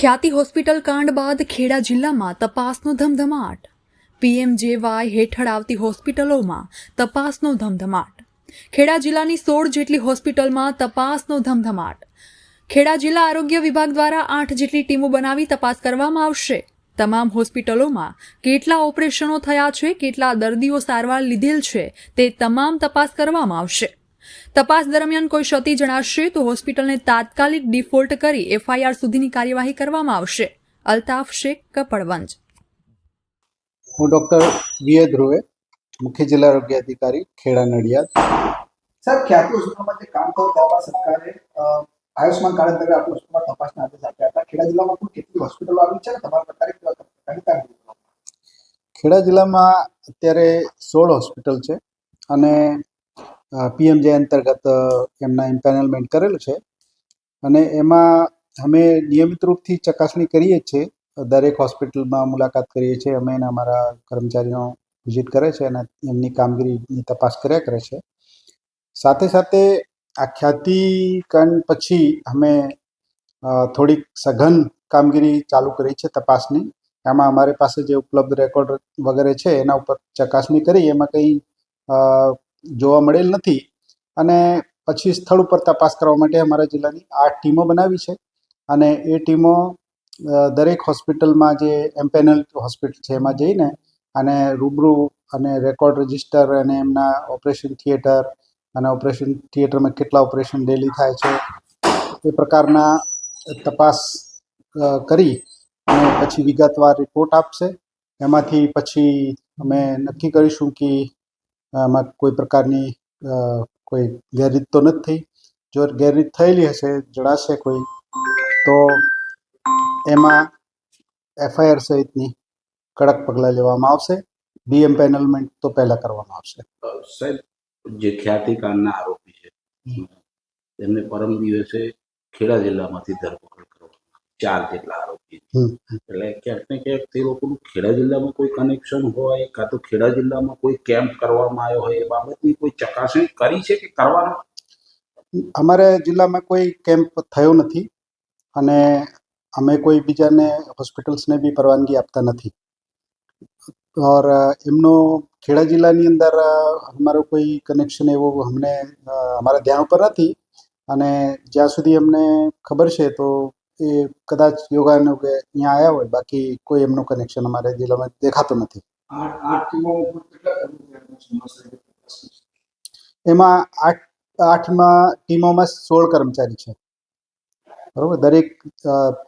ખ્યાતિ હોસ્પિટલ કાંડ બાદ ખેડા જિલ્લામાં તપાસનો ધમધમાટ. પીએમજેવાય હેઠળ આવતી હોસ્પિટલોમાં તપાસનો ધમધમાટ. ખેડા જિલ્લાની સોળ જેટલી હોસ્પિટલમાં તપાસનો ધમધમાટ. ખેડા જિલ્લા આરોગ્ય વિભાગ દ્વારા આઠ જેટલી ટીમો બનાવી તપાસ કરવામાં આવશે. તમામ હોસ્પિટલોમાં કેટલા ઓપરેશનો થયા છે, કેટલા દર્દીઓ સારવાર લીધેલ છે, તે તમામ તપાસ કરવામાં આવશે. તપાસ દરમિયાન કોઈ ક્ષતિ જણાશે તો હોસ્પિટલને તાત્કાલિક ડિફોલ્ટ કરી એફઆઈઆર સુધીની કાર્યવાહી કરવામાં આવશે. અલ્તાફ શેખ કપડવંજ. હું ડૉક્ટર વીએ ધ્રુવે મુખ્ય જિલ્લા આરોગ્ય અધિકારી ખેડા નડિયાદ. સાહેબ ખ્યાતિ હોસ્પિટલમાં જે કામ થયું ત્યારબાદ સરકારે આયુષ્માન કાર્ડ અંતર્ગત આપણી હોસ્પિટલમાં તપાસના આદેશ આપ્યા હતા. ખેડા જિલ્લામાં કુલ કેટલી હોસ્પિટલો આવી છે અને તમારા પ્રકારે કેવા કામગીરી? ખેડા જિલ્લામાં અત્યારે સોળ હોસ્પિટલ છે અને પીએમજે અંતર્ગત એમના ઇમ્પેનલમેન્ટ કરેલું છે. અને એમાં અમે નિયમિત રૂપથી ચકાસણી કરીએ છીએ દરેક હોસ્પિટલમાં મુલાકાત કરીએ છીએ. અમે અને અમારા કર્મચારીઓ વિઝિટ કરે છે અને એમની કામગીરીની તપાસ કર્યા કરે છે. સાથે સાથે આ ખ્યાતિકરણ પછી અમે થોડીક સઘન કામગીરી ચાલુ કરી છે તપાસની. એમાં અમારી પાસે જે ઉપલબ્ધ રેકોર્ડ વગેરે છે એના ઉપર ચકાસણી કરી. એમાં કંઈ જોવા મળેલ નથી. અને પછી સ્થળ ઉપર તપાસ કરવા માટે અમારા જિલ્લાની આઠ ટીમો બનાવી છે. અને એ ટીમો દરેક હોસ્પિટલમાં જે એમ્પેનલ હોસ્પિટલ છે એમાં જઈને અને રૂબરૂ અને રેકોર્ડ રજિસ્ટર અને એમના ઓપરેશન થિયેટર અને ઓપરેશન થિયેટરમાં કેટલા ઓપરેશન ડેલી થાય છે, એ પ્રકારના તપાસ કરી અને પછી વિગતવાર રિપોર્ટ આપશે. એમાંથી પછી અમે નક્કી કરીશું કે આમાં કોઈ પ્રકારની કોઈ ગેરરીત તો નથી. થઈ જો ગેરરીત થયેલી હશે જણાશે કોઈ તો એમાં એફઆઈઆર સહિતની કડક પગલાં લેવામાં આવશે. ડીએમ પેનલમેન્ટ તો પહેલાં કરવામાં આવશે. સાહેબ જે ખ્યાતિકાંડના આરોપી છે તેમને પરમ દિવસે ખેડા જિલ્લામાંથી ધરપકડ કરવામાં ચાર જેટલા. એટલે ક્યાંક ને ક્યાંક તે લોકોનું ખેડા જિલ્લામાં કોઈ કનેક્શન હોય કાં તો ખેડા જિલ્લામાં કોઈ કેમ્પ કરવામાં આવ્યો હોય એ બાબતની કોઈ ચકાસણી કરી છે કે કરવાનો? અમારા જિલ્લામાં કોઈ કેમ્પ થયો નથી અને અમે કોઈ બીજાને હોસ્પિટલ્સને બી પરવાનગી આપતા નથી. ઓર એમનો ખેડા જિલ્લાની અંદર અમારો કોઈ કનેક્શન એવો અમને અમારા ધ્યાન ઉપર નથી અને જ્યાં સુધી અમને ખબર છે તો એ કદાચ યોગાનું કે અહીંયા આવ્યા હોય બાકી કોઈ એમનું કનેક્શન અમારે જિલ્લામાં દેખાતું નથી? એમાં આઠ આઠમાં ટીમોમાં સોળ કર્મચારી છે. બરાબર? દરેક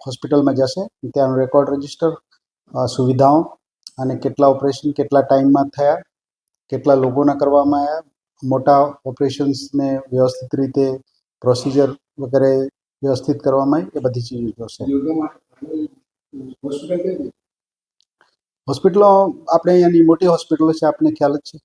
હોસ્પિટલમાં જશે. ત્યાંનું રેકોર્ડ રજિસ્ટર સુવિધાઓ અને કેટલા ઓપરેશન કેટલા ટાઈમમાં થયા કેટલા લોકોના કરવામાં આવ્યા મોટા ઓપરેશન્સને વ્યવસ્થિત રીતે પ્રોસિજર વગેરે વ્યવસ્થિત કરવામાં આવી એ બધી ચીજો જોશે? હોસ્પિટલો આપણે અહીંયાની મોટી હોસ્પિટલો છે આપને ખ્યાલ જ છે